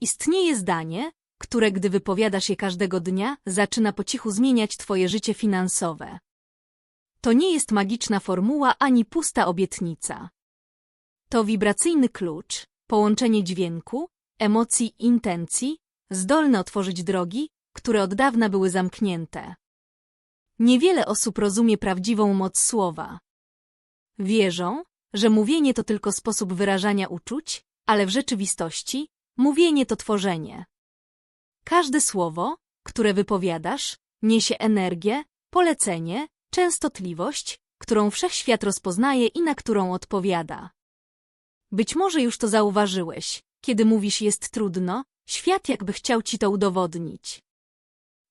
Istnieje zdanie, które gdy wypowiadasz je każdego dnia, zaczyna po cichu zmieniać twoje życie finansowe. To nie jest magiczna formuła ani pusta obietnica. To wibracyjny klucz, połączenie dźwięku, emocji i intencji, zdolne otworzyć drogi, które od dawna były zamknięte. Niewiele osób rozumie prawdziwą moc słowa. Wierzą, że mówienie to tylko sposób wyrażania uczuć, ale w rzeczywistości mówienie to tworzenie. Każde słowo, które wypowiadasz, niesie energię, polecenie, częstotliwość, którą wszechświat rozpoznaje i na którą odpowiada. Być może już to zauważyłeś, kiedy mówisz jest trudno, świat jakby chciał ci to udowodnić.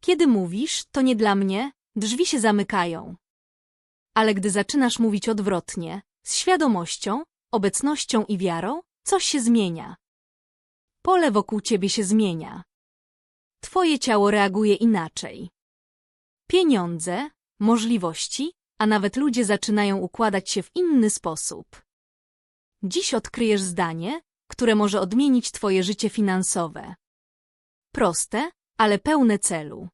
Kiedy mówisz, to nie dla mnie, drzwi się zamykają. Ale gdy zaczynasz mówić odwrotnie, z świadomością, obecnością i wiarą, coś się zmienia. Pole wokół ciebie się zmienia. Twoje ciało reaguje inaczej. Pieniądze, możliwości, a nawet ludzie zaczynają układać się w inny sposób. Dziś odkryjesz zdanie, które może odmienić Twoje życie finansowe. Proste, ale pełne celu.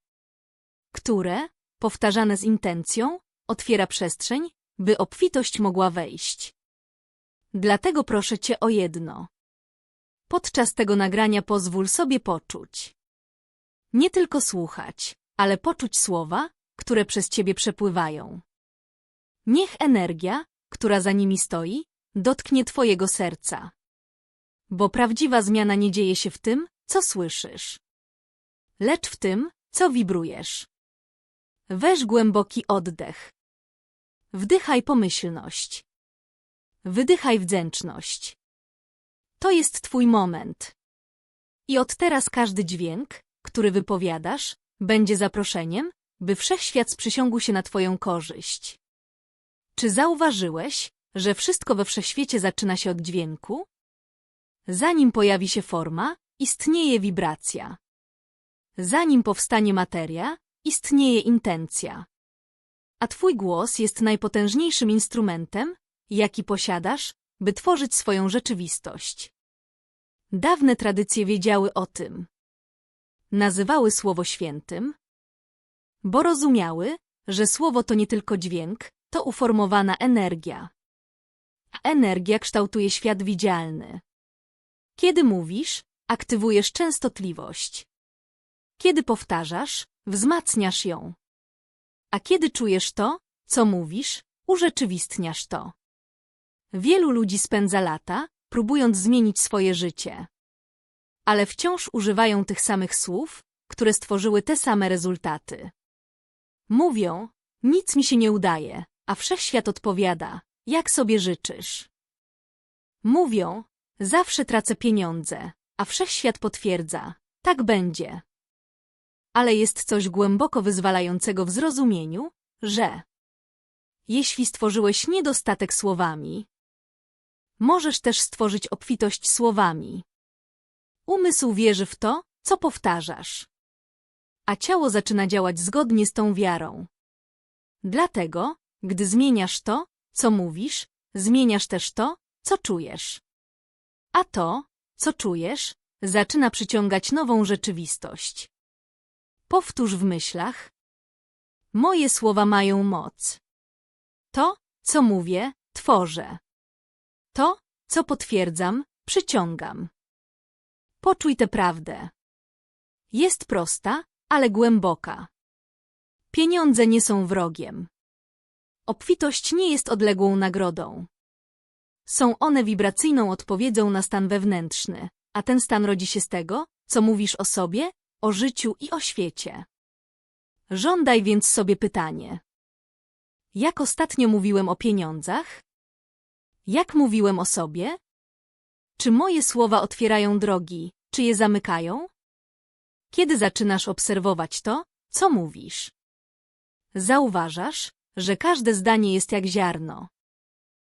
Które, powtarzane z intencją, otwiera przestrzeń, by obfitość mogła wejść. Dlatego proszę Cię o jedno. Podczas tego nagrania pozwól sobie poczuć. Nie tylko słuchać, ale poczuć słowa, które przez Ciebie przepływają. Niech energia, która za nimi stoi, dotknie Twojego serca. Bo prawdziwa zmiana nie dzieje się w tym, co słyszysz, lecz w tym, co wibrujesz. Weź głęboki oddech. Wdychaj pomyślność. Wydychaj wdzięczność. To jest Twój moment. I od teraz każdy dźwięk, który wypowiadasz, będzie zaproszeniem, by wszechświat sprzysiągł się na Twoją korzyść. Czy zauważyłeś, że wszystko we wszechświecie zaczyna się od dźwięku? Zanim pojawi się forma, istnieje wibracja. Zanim powstanie materia, istnieje intencja. A Twój głos jest najpotężniejszym instrumentem, jaki posiadasz, by tworzyć swoją rzeczywistość. Dawne tradycje wiedziały o tym. Nazywały słowo świętym, bo rozumiały, że słowo to nie tylko dźwięk, to uformowana energia. A energia kształtuje świat widzialny. Kiedy mówisz, aktywujesz częstotliwość. Kiedy powtarzasz, wzmacniasz ją. A kiedy czujesz to, co mówisz, urzeczywistniasz to. Wielu ludzi spędza lata, próbując zmienić swoje życie. Ale wciąż używają tych samych słów, które stworzyły te same rezultaty. Mówią, nic mi się nie udaje, a wszechświat odpowiada, jak sobie życzysz. Mówią, zawsze tracę pieniądze, a wszechświat potwierdza, tak będzie. Ale jest coś głęboko wyzwalającego w zrozumieniu, że jeśli stworzyłeś niedostatek słowami, możesz też stworzyć obfitość słowami. Umysł wierzy w to, co powtarzasz a ciało zaczyna działać zgodnie z tą wiarą. Dlatego, gdy zmieniasz to, co mówisz, zmieniasz też to, co czujesz. A to, co czujesz, zaczyna przyciągać nową rzeczywistość. Powtórz w myślach. Moje słowa mają moc. To, co mówię, tworzę. To, co potwierdzam, przyciągam. Poczuj tę prawdę. Jest prosta, ale głęboka. Pieniądze nie są wrogiem. Obfitość nie jest odległą nagrodą. Są one wibracyjną odpowiedzią na stan wewnętrzny, a ten stan rodzi się z tego, co mówisz o sobie, o życiu i o świecie. Żądaj więc sobie pytanie. Jak ostatnio mówiłem o pieniądzach? Jak mówiłem o sobie? Czy moje słowa otwierają drogi, czy je zamykają? Kiedy zaczynasz obserwować to, co mówisz? Zauważasz, że każde zdanie jest jak ziarno.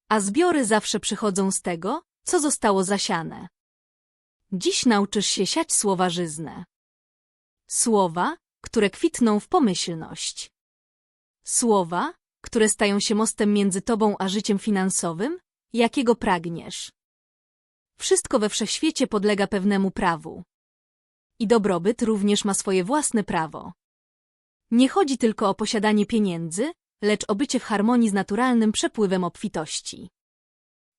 A zbiory zawsze przychodzą z tego, co zostało zasiane. Dziś nauczysz się siać słowa żyzne. Słowa, które kwitną w pomyślność. Słowa, które stają się mostem między tobą a życiem finansowym, jakiego pragniesz. Wszystko we wszechświecie podlega pewnemu prawu. I dobrobyt również ma swoje własne prawo. Nie chodzi tylko o posiadanie pieniędzy, lecz o bycie w harmonii z naturalnym przepływem obfitości.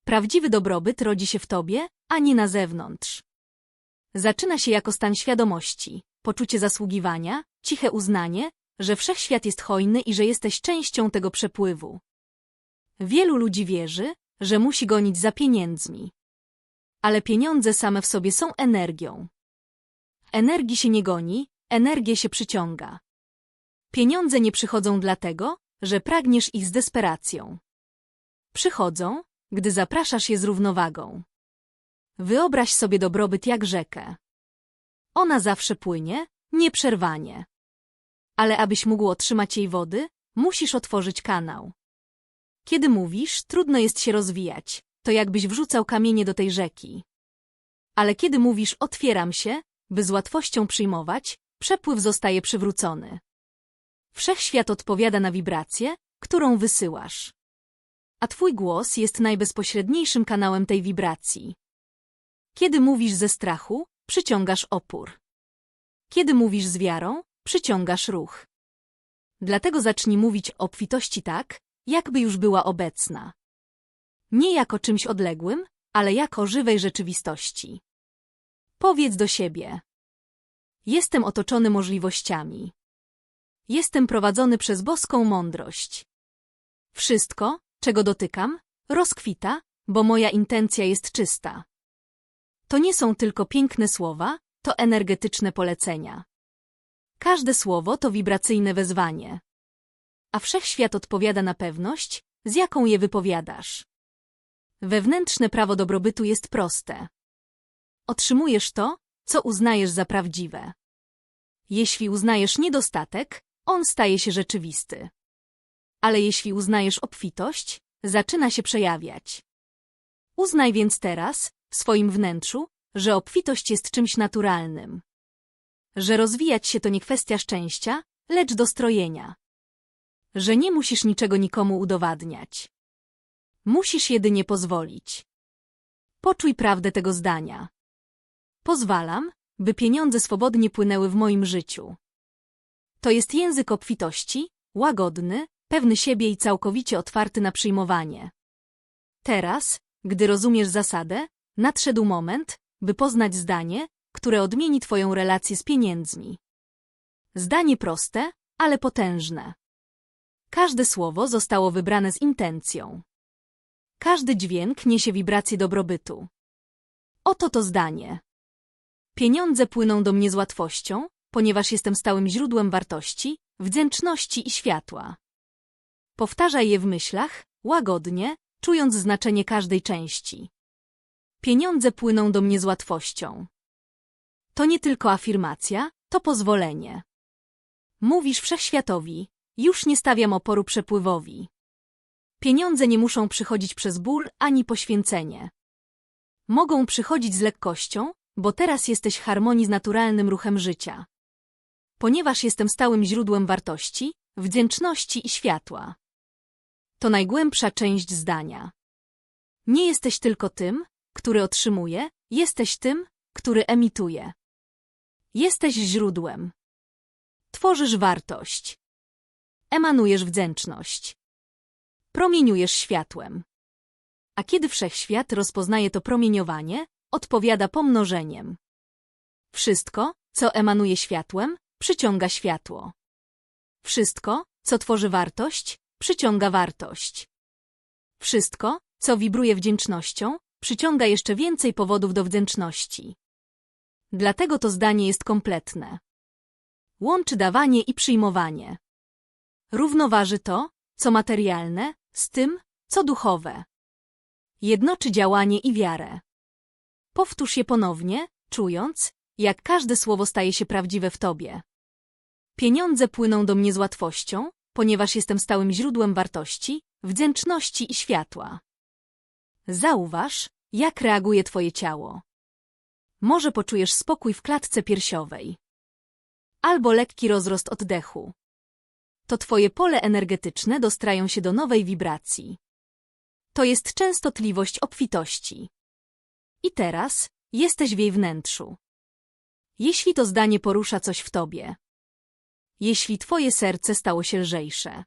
Prawdziwy dobrobyt rodzi się w tobie, a nie na zewnątrz. Zaczyna się jako stan świadomości, poczucie zasługiwania, ciche uznanie, że wszechświat jest hojny i że jesteś częścią tego przepływu. Wielu ludzi wierzy, że musi gonić za pieniędzmi. Ale pieniądze same w sobie są energią. Energii się nie goni, energię się przyciąga. Pieniądze nie przychodzą dlatego, że pragniesz ich z desperacją. Przychodzą, gdy zapraszasz je z równowagą. Wyobraź sobie dobrobyt jak rzekę. Ona zawsze płynie, nieprzerwanie. Ale abyś mógł otrzymać jej wody, musisz otworzyć kanał. Kiedy mówisz, trudno jest się rozwijać, to jakbyś wrzucał kamienie do tej rzeki. Ale kiedy mówisz otwieram się, by z łatwością przyjmować, przepływ zostaje przywrócony. Wszechświat odpowiada na wibrację, którą wysyłasz. A twój głos jest najbezpośredniejszym kanałem tej wibracji. Kiedy mówisz ze strachu, przyciągasz opór. Kiedy mówisz z wiarą, przyciągasz ruch. Dlatego zacznij mówić o obfitości tak, jakby już była obecna. Nie jako czymś odległym, ale jako żywej rzeczywistości. Powiedz do siebie. Jestem otoczony możliwościami. Jestem prowadzony przez boską mądrość. Wszystko, czego dotykam, rozkwita, bo moja intencja jest czysta. To nie są tylko piękne słowa, to energetyczne polecenia. Każde słowo to wibracyjne wezwanie. A wszechświat odpowiada na pewność, z jaką je wypowiadasz. Wewnętrzne prawo dobrobytu jest proste. Otrzymujesz to, co uznajesz za prawdziwe. Jeśli uznajesz niedostatek, on staje się rzeczywisty. Ale jeśli uznajesz obfitość, zaczyna się przejawiać. Uznaj więc teraz, w swoim wnętrzu, że obfitość jest czymś naturalnym. Że rozwijać się to nie kwestia szczęścia, lecz dostrojenia. Że nie musisz niczego nikomu udowadniać. Musisz jedynie pozwolić. Poczuj prawdę tego zdania. Pozwalam, by pieniądze swobodnie płynęły w moim życiu. To jest język obfitości, łagodny, pewny siebie i całkowicie otwarty na przyjmowanie. Teraz, gdy rozumiesz zasadę, nadszedł moment, by poznać zdanie, które odmieni Twoją relację z pieniędzmi. Zdanie proste, ale potężne. Każde słowo zostało wybrane z intencją. Każdy dźwięk niesie wibrację dobrobytu. Oto to zdanie. Pieniądze płyną do mnie z łatwością, ponieważ jestem stałym źródłem wartości, wdzięczności i światła. Powtarzaj je w myślach, łagodnie, czując znaczenie każdej części. Pieniądze płyną do mnie z łatwością. To nie tylko afirmacja, to pozwolenie. Mówisz wszechświatowi, już nie stawiam oporu przepływowi. Pieniądze nie muszą przychodzić przez ból ani poświęcenie. Mogą przychodzić z lekkością, bo teraz jesteś w harmonii z naturalnym ruchem życia. Ponieważ jestem stałym źródłem wartości, wdzięczności i światła. To najgłębsza część zdania. Nie jesteś tylko tym, który otrzymuje, jesteś tym, który emituje. Jesteś źródłem. Tworzysz wartość. Emanujesz wdzięczność. Promieniujesz światłem. A kiedy wszechświat rozpoznaje to promieniowanie, odpowiada pomnożeniem. Wszystko, co emanuje światłem, przyciąga światło. Wszystko, co tworzy wartość, przyciąga wartość. Wszystko, co wibruje wdzięcznością, przyciąga jeszcze więcej powodów do wdzięczności. Dlatego to zdanie jest kompletne. Łączy dawanie i przyjmowanie. Równoważy to, co materialne, z tym, co duchowe. Jednoczy działanie i wiarę. Powtórz je ponownie, czując, jak każde słowo staje się prawdziwe w tobie. Pieniądze płyną do mnie z łatwością, ponieważ jestem stałym źródłem wartości, wdzięczności i światła. Zauważ, jak reaguje twoje ciało. Może poczujesz spokój w klatce piersiowej. Albo lekki rozrost oddechu. To twoje pole energetyczne dostrają się do nowej wibracji. To jest częstotliwość obfitości. I teraz jesteś w jej wnętrzu. Jeśli to zdanie porusza coś w tobie. Jeśli twoje serce stało się lżejsze.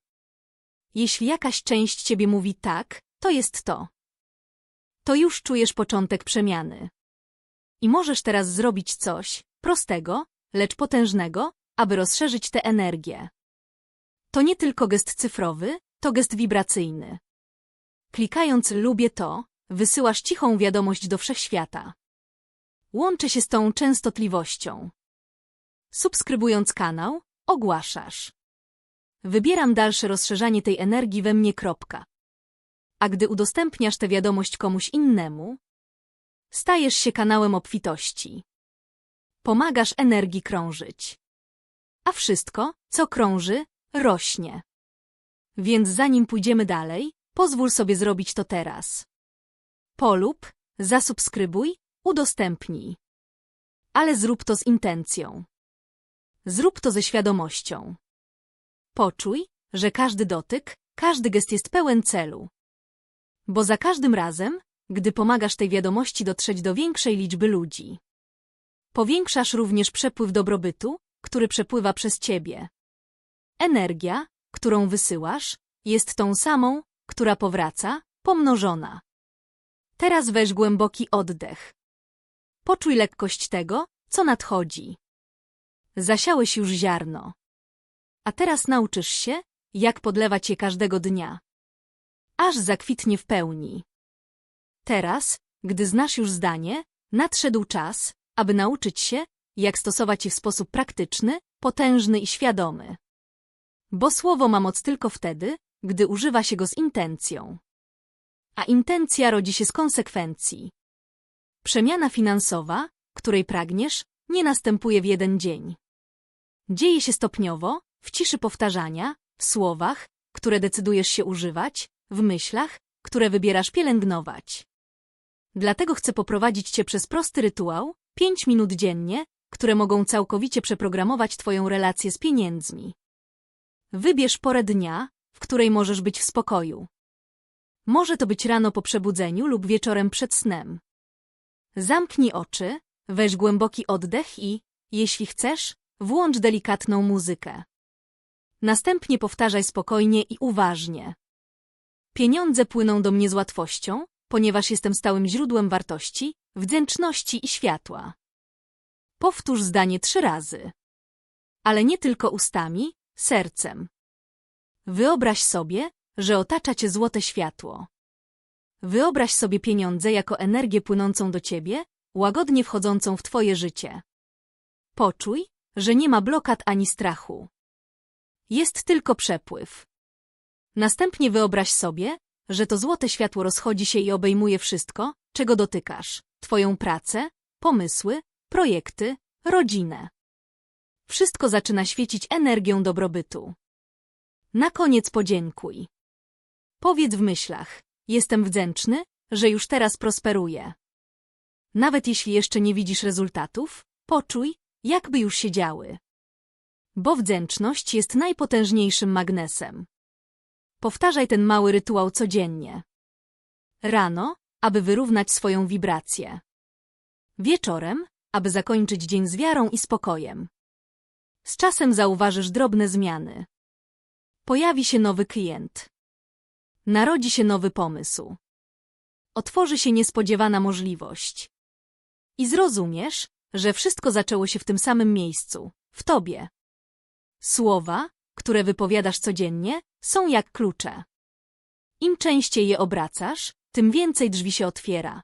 Jeśli jakaś część ciebie mówi tak, to jest to. To już czujesz początek przemiany. I możesz teraz zrobić coś prostego, lecz potężnego, aby rozszerzyć tę energię. To nie tylko gest cyfrowy, to gest wibracyjny. Klikając lubię to, wysyłasz cichą wiadomość do wszechświata. Łączy się z tą częstotliwością. Subskrybując kanał, ogłaszasz. Wybieram dalsze rozszerzanie tej energii we mnie. Kropka. A gdy udostępniasz tę wiadomość komuś innemu, stajesz się kanałem obfitości. Pomagasz energii krążyć. A wszystko, co krąży, rośnie. Więc zanim pójdziemy dalej, pozwól sobie zrobić to teraz. Polub, zasubskrybuj, udostępnij. Ale zrób to z intencją. Zrób to ze świadomością. Poczuj, że każdy dotyk, każdy gest jest pełen celu. Bo za każdym razem, gdy pomagasz tej wiadomości dotrzeć do większej liczby ludzi, powiększasz również przepływ dobrobytu, który przepływa przez ciebie. Energia, którą wysyłasz, jest tą samą, która powraca, pomnożona. Teraz weź głęboki oddech. Poczuj lekkość tego, co nadchodzi. Zasiałeś już ziarno. A teraz nauczysz się, jak podlewać je każdego dnia. Aż zakwitnie w pełni. Teraz, gdy znasz już zdanie, nadszedł czas, aby nauczyć się, jak stosować je w sposób praktyczny, potężny i świadomy. Bo słowo ma moc tylko wtedy, gdy używa się go z intencją. A intencja rodzi się z konsekwencji. Przemiana finansowa, której pragniesz, nie następuje w jeden dzień. Dzieje się stopniowo, w ciszy powtarzania, w słowach, które decydujesz się używać, w myślach, które wybierasz pielęgnować. Dlatego chcę poprowadzić Cię przez prosty rytuał, pięć minut dziennie, które mogą całkowicie przeprogramować Twoją relację z pieniędzmi. Wybierz porę dnia, w której możesz być w spokoju. Może to być rano po przebudzeniu lub wieczorem przed snem. Zamknij oczy, weź głęboki oddech i, jeśli chcesz, włącz delikatną muzykę. Następnie powtarzaj spokojnie i uważnie. Pieniądze płyną do mnie z łatwością, ponieważ jestem stałym źródłem wartości, wdzięczności i światła. Powtórz zdanie trzy razy. Ale nie tylko ustami, sercem. Wyobraź sobie, że otacza cię złote światło. Wyobraź sobie pieniądze jako energię płynącą do ciebie, łagodnie wchodzącą w twoje życie. Poczuj, że nie ma blokad ani strachu. Jest tylko przepływ. Następnie wyobraź sobie, że to złote światło rozchodzi się i obejmuje wszystko, czego dotykasz. Twoją pracę, pomysły, projekty, rodzinę. Wszystko zaczyna świecić energią dobrobytu. Na koniec podziękuj. Powiedz w myślach, jestem wdzięczny, że już teraz prosperuję. Nawet jeśli jeszcze nie widzisz rezultatów, poczuj, jakby już się działy. Bo wdzięczność jest najpotężniejszym magnesem. Powtarzaj ten mały rytuał codziennie. Rano, aby wyrównać swoją wibrację. Wieczorem, aby zakończyć dzień z wiarą i spokojem. Z czasem zauważysz drobne zmiany. Pojawi się nowy klient. Narodzi się nowy pomysł. Otworzy się niespodziewana możliwość. I zrozumiesz, że wszystko zaczęło się w tym samym miejscu, w tobie. Słowa, które wypowiadasz codziennie, są jak klucze. Im częściej je obracasz, tym więcej drzwi się otwiera.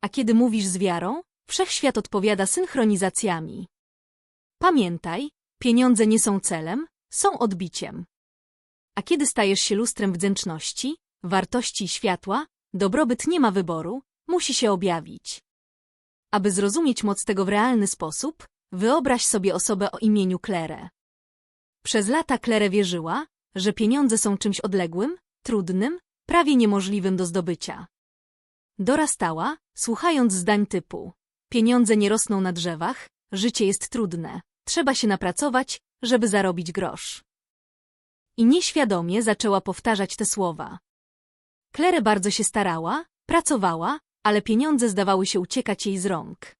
A kiedy mówisz z wiarą, wszechświat odpowiada synchronizacjami. Pamiętaj, pieniądze nie są celem, są odbiciem. A kiedy stajesz się lustrem wdzięczności, wartości i światła, dobrobyt nie ma wyboru, musi się objawić. Aby zrozumieć moc tego w realny sposób, wyobraź sobie osobę o imieniu Claire. Przez lata Claire wierzyła, że pieniądze są czymś odległym, trudnym, prawie niemożliwym do zdobycia. Dorastała, słuchając zdań typu pieniądze nie rosną na drzewach, życie jest trudne, trzeba się napracować, żeby zarobić grosz. I nieświadomie zaczęła powtarzać te słowa. Claire bardzo się starała, pracowała, ale pieniądze zdawały się uciekać jej z rąk.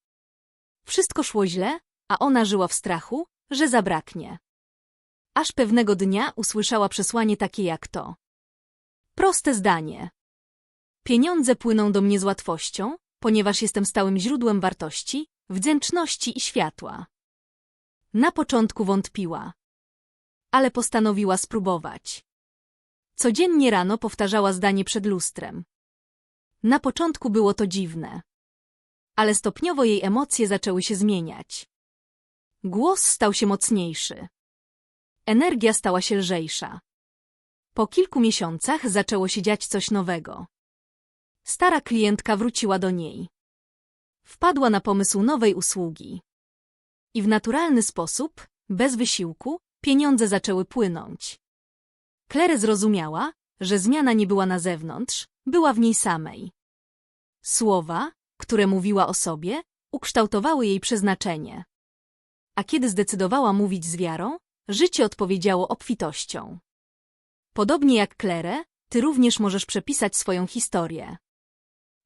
Wszystko szło źle, a ona żyła w strachu, że zabraknie. Aż pewnego dnia usłyszała przesłanie takie jak to. Proste zdanie. Pieniądze płyną do mnie z łatwością, ponieważ jestem stałym źródłem wartości, wdzięczności i światła. Na początku wątpiła, ale postanowiła spróbować. Codziennie rano powtarzała zdanie przed lustrem. Na początku było to dziwne, ale stopniowo jej emocje zaczęły się zmieniać. Głos stał się mocniejszy. Energia stała się lżejsza. Po kilku miesiącach zaczęło się dziać coś nowego. Stara klientka wróciła do niej. Wpadła na pomysł nowej usługi. I w naturalny sposób, bez wysiłku, pieniądze zaczęły płynąć. Claire zrozumiała, że zmiana nie była na zewnątrz, była w niej samej. Słowa, które mówiła o sobie, ukształtowały jej przeznaczenie. A kiedy zdecydowała mówić z wiarą, życie odpowiedziało obfitością. Podobnie jak Claire, ty również możesz przepisać swoją historię.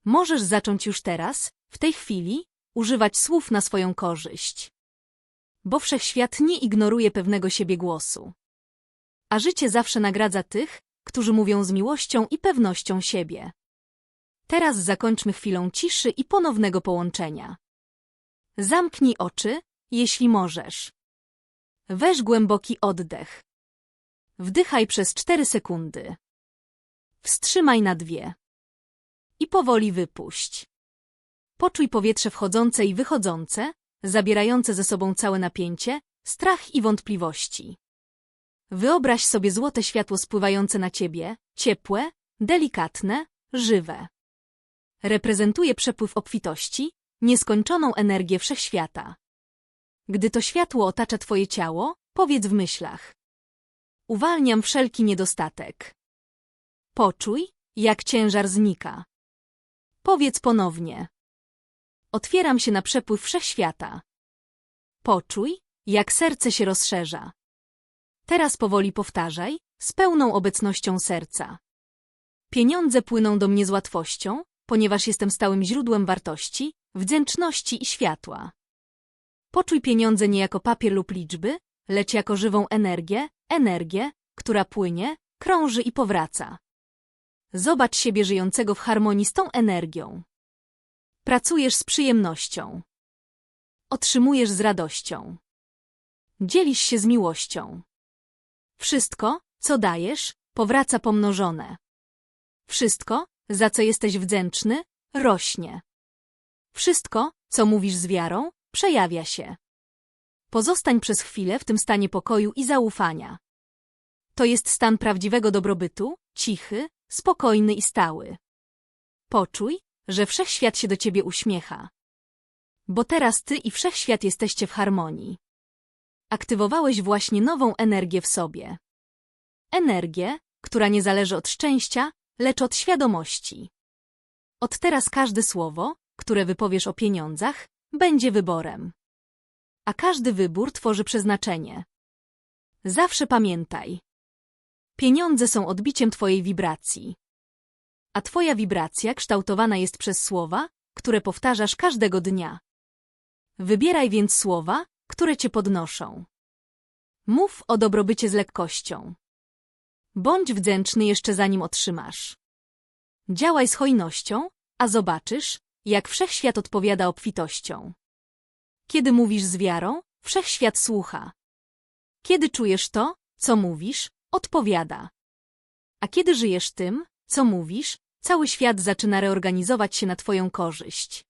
Możesz zacząć już teraz, w tej chwili, używać słów na swoją korzyść. Bo wszechświat nie ignoruje pewnego siebie głosu. A życie zawsze nagradza tych, którzy mówią z miłością i pewnością siebie. Teraz zakończmy chwilą ciszy i ponownego połączenia. Zamknij oczy, jeśli możesz. Weź głęboki oddech. Wdychaj przez cztery sekundy. Wstrzymaj na dwie. I powoli wypuść. Poczuj powietrze wchodzące i wychodzące, zabierające ze sobą całe napięcie, strach i wątpliwości. Wyobraź sobie złote światło spływające na ciebie, ciepłe, delikatne, żywe. Reprezentuje przepływ obfitości, nieskończoną energię wszechświata. Gdy to światło otacza twoje ciało, powiedz w myślach. Uwalniam wszelki niedostatek. Poczuj, jak ciężar znika. Powiedz ponownie. Otwieram się na przepływ wszechświata. Poczuj, jak serce się rozszerza. Teraz powoli powtarzaj, z pełną obecnością serca. Pieniądze płyną do mnie z łatwością, ponieważ jestem stałym źródłem wartości, wdzięczności i światła. Poczuj pieniądze nie jako papier lub liczby, lecz jako żywą energię, energię, która płynie, krąży i powraca. Zobacz siebie żyjącego w harmonii z tą energią. Pracujesz z przyjemnością. Otrzymujesz z radością. Dzielisz się z miłością. Wszystko, co dajesz, powraca pomnożone. Wszystko, za co jesteś wdzięczny, rośnie. Wszystko, co mówisz z wiarą, przejawia się. Pozostań przez chwilę w tym stanie pokoju i zaufania. To jest stan prawdziwego dobrobytu, cichy, spokojny i stały. Poczuj, że wszechświat się do ciebie uśmiecha. Bo teraz ty i wszechświat jesteście w harmonii. Aktywowałeś właśnie nową energię w sobie. Energię, która nie zależy od szczęścia, lecz od świadomości. Od teraz każde słowo, które wypowiesz o pieniądzach, będzie wyborem. A każdy wybór tworzy przeznaczenie. Zawsze pamiętaj. Pieniądze są odbiciem twojej wibracji. A twoja wibracja kształtowana jest przez słowa, które powtarzasz każdego dnia. Wybieraj więc słowa, które cię podnoszą. Mów o dobrobycie z lekkością. Bądź wdzięczny jeszcze zanim otrzymasz. Działaj z hojnością, a zobaczysz, jak wszechświat odpowiada obfitością. Kiedy mówisz z wiarą, wszechświat słucha. Kiedy czujesz to, co mówisz, odpowiada. A kiedy żyjesz tym, co mówisz, cały świat zaczyna reorganizować się na Twoją korzyść.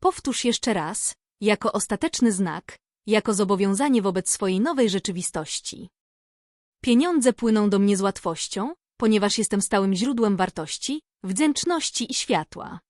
Powtórz jeszcze raz, jako ostateczny znak, jako zobowiązanie wobec swojej nowej rzeczywistości. Pieniądze płyną do mnie z łatwością, ponieważ jestem stałym źródłem wartości, wdzięczności i światła.